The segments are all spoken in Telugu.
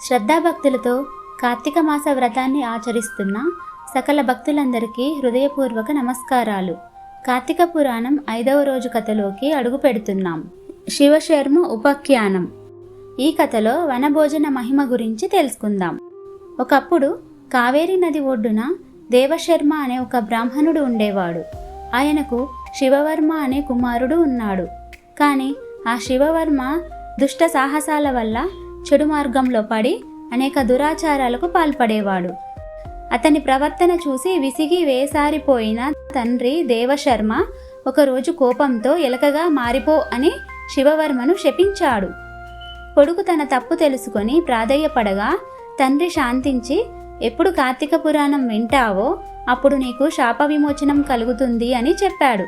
శ్రద్ధాభక్తులతో కార్తీక మాస వ్రతాన్ని ఆచరిస్తున్న సకల భక్తులందరికీ హృదయపూర్వక నమస్కారాలు. కార్తీక పురాణం ఐదవ రోజు కథలోకి అడుగు పెడుతున్నాం. శివశర్మ ఉపాఖ్యానం. ఈ కథలో వనభోజన మహిమ గురించి తెలుసుకుందాం. ఒకప్పుడు కావేరీ నది ఒడ్డున దేవశర్మ అనే ఒక బ్రాహ్మణుడు ఉండేవాడు. ఆయనకు శివవర్మ అనే కుమారుడు ఉన్నాడు. కానీ ఆ శివవర్మ దుష్ట సాహసాల వల్ల చెడు మార్గంలో పడి అనేక దురాచారాలకు పాల్పడేవాడు. అతని ప్రవర్తన చూసి విసిగి వేసారిపోయిన తండ్రి దేవశర్మ ఒకరోజు కోపంతో ఎలకగా మారిపో అని శివవర్మను శపించాడు. కొడుకు తన తప్పు తెలుసుకొని ప్రాధేయపడగా తండ్రి శాంతించి ఎప్పుడు కార్తీక పురాణం వింటావో అప్పుడు నీకు శాప విమోచనం కలుగుతుంది అని చెప్పాడు.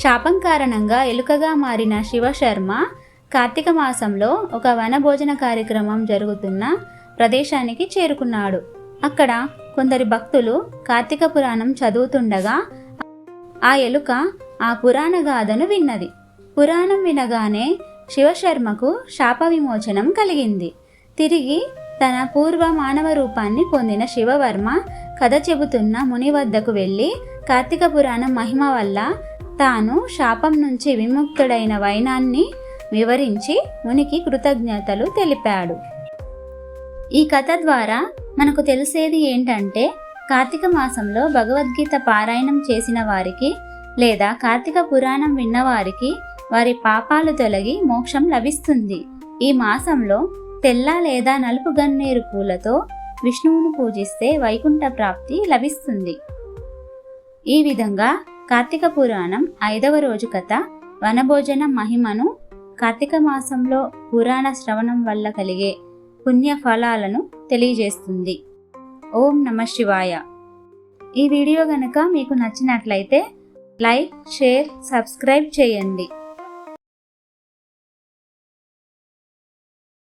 శాపం కారణంగా ఎలుకగా మారిన శివశర్మ కార్తీక మాసంలో ఒక వనభోజన కార్యక్రమం జరుగుతున్న ప్రదేశానికి చేరుకున్నాడు. అక్కడ కొందరి భక్తులు కార్తీక పురాణం చదువుతుండగా ఆ ఎలుక ఆ పురాణ గాథను విన్నది. పురాణం వినగానే శివశర్మకు శాప విమోచనం కలిగింది. తిరిగి తన పూర్వ మానవ రూపాన్ని పొందిన శివవర్మ కథ చెబుతున్న ముని వద్దకు వెళ్ళి కార్తీక పురాణం మహిమ వల్ల తాను శాపం నుంచి విముక్తుడైన వైనాన్ని వివరించి మునికి కృతజ్ఞతలు తెలిపాడు. ఈ కథ ద్వారా మనకు తెలిసేది ఏంటంటే కార్తీక మాసంలో భగవద్గీత పారాయణం చేసిన వారికి లేదా కార్తీక పురాణం విన్నవారికి వారి పాపాలు తొలగి మోక్షం లభిస్తుంది. ఈ మాసంలో తెల్ల లేదా నలుపు గన్నేరు పూలతో విష్ణువును పూజిస్తే వైకుంఠ ప్రాప్తి లభిస్తుంది. ఈ విధంగా కార్తీక పురాణం ఐదవ రోజు కథ వనభోజన మహిమను కార్తీక మాసంలో పురాణ శ్రవణం వల్ల కలిగే పుణ్య ఫలాలను తెలియజేస్తుంది. ఓం నమ శివాయ. ఈ వీడియో గనక మీకు నచ్చినట్లయితే లైక్ షేర్ సబ్స్క్రైబ్ చేయండి.